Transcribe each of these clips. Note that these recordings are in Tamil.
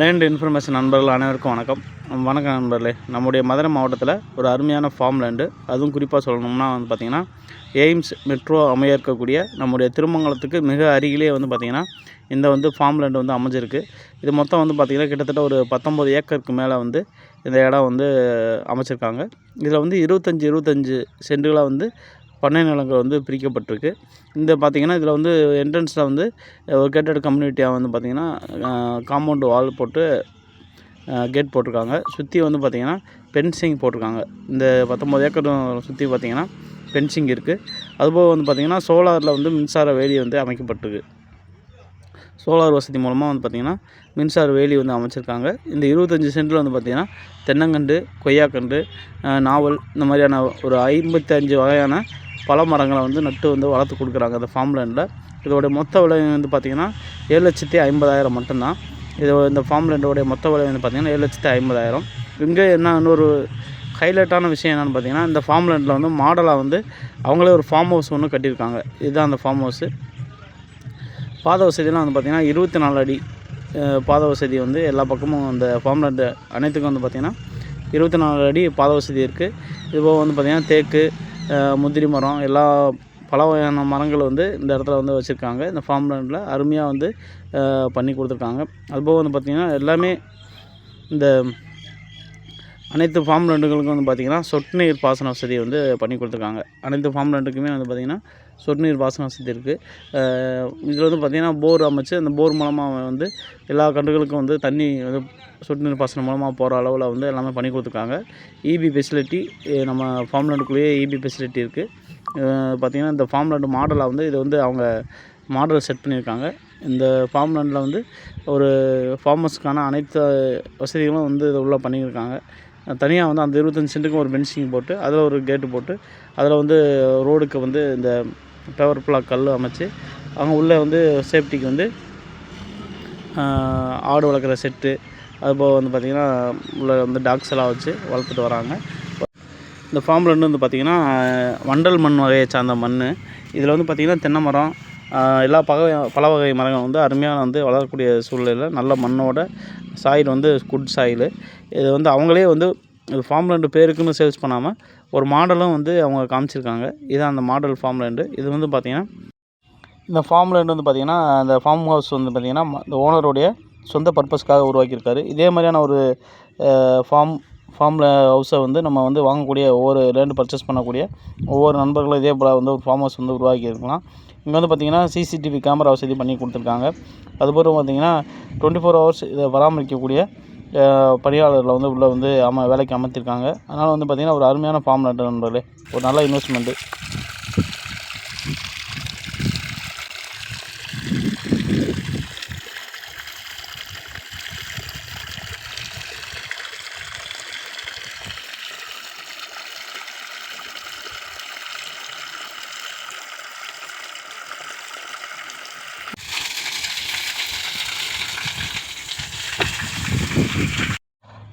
லேண்ட் இன்ஃபர்மேஷன் நண்பர்கள் அனைவருக்கும் வணக்கம். வணக்கம் நண்பர்களே நம்முடைய மதுரை மாவட்டத்தில் ஒரு அருமையான ஃபார்ம் லேண்டு அதுவும் குறிப்பாக சொல்லணும்னா வந்து பார்த்திங்கன்னா எய்ம்ஸ் மெட்ரோ அமைய இருக்கக்கூடிய நம்முடைய திருமங்கலத்துக்கு மிக அருகிலே வந்து பார்த்திங்கன்னா இந்த வந்து ஃபார்ம் லேண்டு வந்து அமைஞ்சிருக்கு. இது மொத்தம் வந்து பார்த்திங்கன்னா கிட்டத்தட்ட ஒரு பத்தொம்பது ஏக்கருக்கு மேலே வந்து இந்த இடம் வந்து அமைச்சிருக்காங்க. இதில் வந்து இருபத்தஞ்சி இருபத்தஞ்சி சென்டுகளாக வந்து பண்ணை நிலங்கள் வந்து பிரிக்கப்பட்டிருக்கு. இந்த பார்த்திங்கன்னா இதில் வந்து என்ட்ரன்ஸில் வந்து ஒரு கேட்டட் கம்யூனிட்டியாக வந்து பார்த்திங்கன்னா காம்பவுண்டு வால் போட்டு கேட் போட்டிருக்காங்க. சுற்றி வந்து பார்த்திங்கன்னா பென்சிங் போட்டிருக்காங்க. இந்த பத்தொம்பது ஏக்கரும் சுற்றி பார்த்திங்கன்னா பென்சிங் இருக்குது அதுபோக வந்து பார்த்திங்கன்னா சோலாரில் வந்து மின்சார வேலி வந்து அமைக்கப்பட்டிருக்கு. சோலார் வசதி மூலமாக வந்து பார்த்திங்கன்னா மின்சார வேலி வந்து அமைச்சிருக்காங்க. இந்த இருபத்தஞ்சி சென்டில் வந்து பார்த்திங்கன்னா தென்னங்கன்று கொய்யாக்கன்று நாவல் இந்த மாதிரியான ஒரு ஐம்பத்தஞ்சு வகையான பல மரங்களை வந்து நட்டு வந்து வளர்த்து கொடுக்குறாங்க அந்த ஃபார்ம்லேண்டில் இதோடைய மொத்த விலை வந்து பார்த்திங்கன்னா ஏழு லட்சத்தி ஐம்பதாயிரம் மட்டும்தான். இது இந்த ஃபார்ம்லேண்டோடைய மொத்த விலை வந்து பார்த்திங்கன்னா ஏழு லட்சத்தி ஐம்பதாயிரம். இங்கே என்ன இன்னொரு ஹைலைட்டான விஷயம் என்னென்னு பார்த்தீங்கன்னா இந்த ஃபார்ம்லேண்டில் வந்து மாடலாக வந்து அவங்களே ஒரு ஃபார்ம் ஹவுஸ் ஒன்று கட்டியிருக்காங்க. இதுதான் அந்த ஃபார்ம் ஹவுஸு பாத வசதியெலாம் வந்து பார்த்திங்கன்னா இருபத்தி நாலு அடி பாத வசதி வந்து எல்லா பக்கமும் அந்த ஃபார்ம்லேண்டு அனைத்துக்கும் வந்து பார்த்திங்கன்னா இருபத்தி நாலு அடி பாத வசதி இருக்குது இதுபோக வந்து பார்த்திங்கன்னா தேக்கு முந்திரி மரம் எல்லா பல வகையான மரங்கள் வந்து இந்த இடத்துல வந்து வச்சுருக்காங்க. இந்த ஃபார்ம் லேண்டில் அருமையாக வந்து பண்ணி கொடுத்துருக்காங்க. அதுபோக வந்து பார்த்திங்கன்னா எல்லாமே இந்த அனைத்து ஃபார்ம் லேண்டுகளுக்கும் வந்து பார்த்திங்கன்னா சொட்டு நீர் பாசன வசதி வந்து பண்ணி கொடுத்துருக்காங்க. அனைத்து ஃபார்ம் லேண்டுக்குமே வந்து பார்த்திங்கன்னா சொட்டு நீர் பாசன வசதி இருக்குது இதில் வந்து பார்த்திங்கன்னா போர் அமைச்சு அந்த போர் மூலமாக வந்து எல்லா கன்றுகளுக்கும் வந்து தண்ணி வந்து சொட்டு நீர் பாசனம் மூலமாக போகிற அளவில் வந்து எல்லாமே பண்ணி கொடுத்துருக்காங்க. இபி ஃபெசிலிட்டி நம்ம ஃபார்ம் லேண்டுக்குள்ளேயே இபி ஃபெசிலிட்டி இருக்குது பார்த்திங்கன்னா இந்த ஃபார்ம் லேண்டு மாடலாக வந்து இது வந்து அவங்க மாடல் செட் பண்ணியிருக்காங்க. இந்த ஃபார்ம் லேண்டில் வந்து ஒரு ஃபார்மர்ஸ்க்கான அனைத்து வசதிகளும் வந்து இதை உள்ளே பண்ணியிருக்காங்க. தனியாக வந்து அந்த இருபத்தஞ்சி சென்ட்டுக்கும் ஒரு பென்சிங் போட்டு அதில் ஒரு கேட்டு போட்டு அதில் வந்து ரோடுக்கு வந்து இந்த பவர் பிளாக் கல் அமைச்சு அவங்க உள்ளே வந்து சேஃப்டிக்கு வந்து ஆடு வளர்க்குற செட்டு அதுபோக வந்து பார்த்திங்கன்னா உள்ள வந்து டாக்ஸ் எல்லாம் வச்சு வளர்த்துட்டு வராங்க. இந்த ஃபார்ம்லேருந்து வந்து பார்த்திங்கன்னா வண்டல் மண் வகையை சார்ந்த மண் இதில் வந்து பார்த்திங்கன்னா தென்னை மரம் எல்லா பக பல வகை மரங்கள் வந்து அருமையான வந்து வளரக்கூடிய சூழ்நிலையில் நல்ல மண்ணோட சாயில் வந்து குட் சாயில். இது வந்து அவங்களே வந்து ஃபார்ம் ரெண்டு பேருக்குன்னு சேல்ஸ் பண்ணாமல் ஒரு மாடலும் வந்து அவங்க காமிச்சிருக்காங்க. இதுதான் அந்த மாடல் ஃபார்ம் லேண்டு. இது வந்து பார்த்திங்கன்னா இந்த ஃபார்ம் லேண்டு வந்து பார்த்திங்கன்னா இந்த ஃபார்ம் ஹவுஸ் வந்து பார்த்திங்கன்னா இந்த ஓனருடைய சொந்த பர்பஸ்க்காக உருவாக்கியிருக்காரு. இதே மாதிரியான ஒரு ஃபார்ம் ஃபார்மில் ஹவுஸை வந்து நம்ம வந்து வாங்கக்கூடிய ஒவ்வொரு லேண்டு பர்ச்சேஸ் பண்ணக்கூடிய ஒவ்வொரு நண்பர்களும் இதே போல் வந்து ஒரு ஃபார்ம் ஹவுஸ் வந்து உருவாக்கி இருக்கலாம். இங்கே வந்து பார்த்திங்கன்னா சிசிடிவி கேமரா வசதி பண்ணி கொடுத்துருக்காங்க. அதுபோல் பார்த்திங்கன்னா டுவெண்ட்டி ஃபோர் ஹவர்ஸ் இதை பராமரிக்கக்கூடிய பணியாளர்களை வந்து உள்ளே வந்து அம வேலைக்கு அமர்த்திருக்காங்க. அதனால் வந்து பார்த்திங்கன்னா ஒரு அருமையான ஃபார்ம் லேண்டு நண்பர்களே. ஒரு நல்ல இன்வெஸ்ட்மெண்ட்டு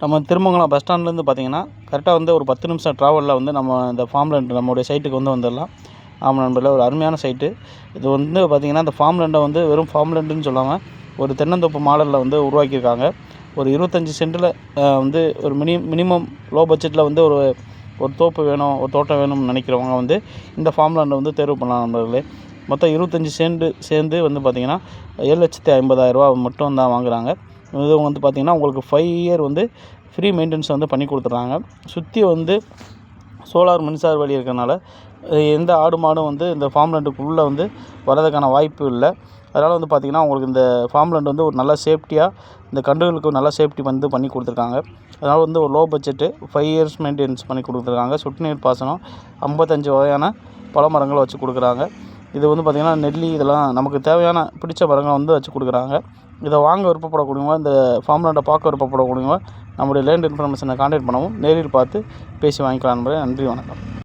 நம்ம திருமங்கலம் பஸ் ஸ்டாண்ட்லேருந்து பார்த்தீங்கன்னா கரெக்டாக வந்து ஒரு பத்து நிமிஷம் ட்ராவலில் வந்து நம்ம இந்த ஃபார்ம் லேண்ட் நம்மளுடைய சைட்டுக்கு வந்து வந்துடலாம். ஆமாம் நண்பர்களே ஒரு அருமையான சைட்டு இது வந்து பார்த்திங்கன்னா இந்த ஃபார்ம் லேண்டை வந்து வெறும் ஃபார்ம் லேண்டுன்னு சொல்லாமல் ஒரு தென்னந்தோப்பு மாடலில் வந்து உருவாக்கியிருக்காங்க. ஒரு இருபத்தஞ்சி சென்ட்டில் வந்து ஒரு மினி மினிமம் லோ பட்ஜெட்டில் வந்து ஒரு ஒரு தோப்பு வேணும் ஒரு தோட்டம் வேணும்னு நினைக்கிறவங்க வந்து இந்த ஃபார்ம் லேண்டை வந்து தேர்வு பண்ணலாம் நண்பர்களே. மொத்தம் இருபத்தஞ்சி சென்ட் சேர்ந்து வந்து பார்த்திங்கன்னா ஏழு லட்சத்தி ஐம்பதாயிரரூபா மட்டும் தான் வாங்குகிறாங்க இது வந்து பார்த்திங்கன்னா உங்களுக்கு ஃபைவ் இயர் வந்து ஃப்ரீ மெயின்டெனன்ஸ் வந்து பண்ணி கொடுத்துட்றாங்க. சுற்றி வந்து சோலார் மின்சார வழி இருக்கிறனால எந்த ஆடு மாடும் வந்து இந்த ஃபார்ம்லேண்டுக்குள்ளே வந்து வரதுக்கான வாய்ப்பு இல்லை. அதனால் வந்து பார்த்திங்கன்னா உங்களுக்கு இந்த ஃபார்ம்லேண்ட் வந்து ஒரு நல்ல சேஃப்டியாக இந்த கன்றுகளுக்கு நல்ல சேஃப்டி வந்து பண்ணி கொடுத்துருக்காங்க. அதனால் வந்து ஒரு low budget five years maintenance பண்ணி கொடுத்துருக்காங்க. சொட்டு நீர் பாசனம் ஐம்பத்தஞ்சு வகையான பழமரங்களை வச்சு கொடுக்குறாங்க. இது வந்து பார்த்திங்கன்னா நெல்லி இதெல்லாம் நமக்கு தேவையான பிடிச்ச மரங்களை வந்து வச்சு கொடுக்குறாங்க. இதை வாங்க விருப்பப்படக்கூடியவங்க இந்த ஃபார்ம்லாண்டை பார்க்க விருப்பப்படக்கூடியவங்க நம்முடைய லேண்ட் இன்ஃபர்மேஷனை கான்டாக்ட் பண்ணவும் நேரில் பார்த்து பேசி வாங்கிக்கலாம் நண்பரே நன்றி வணக்கம்.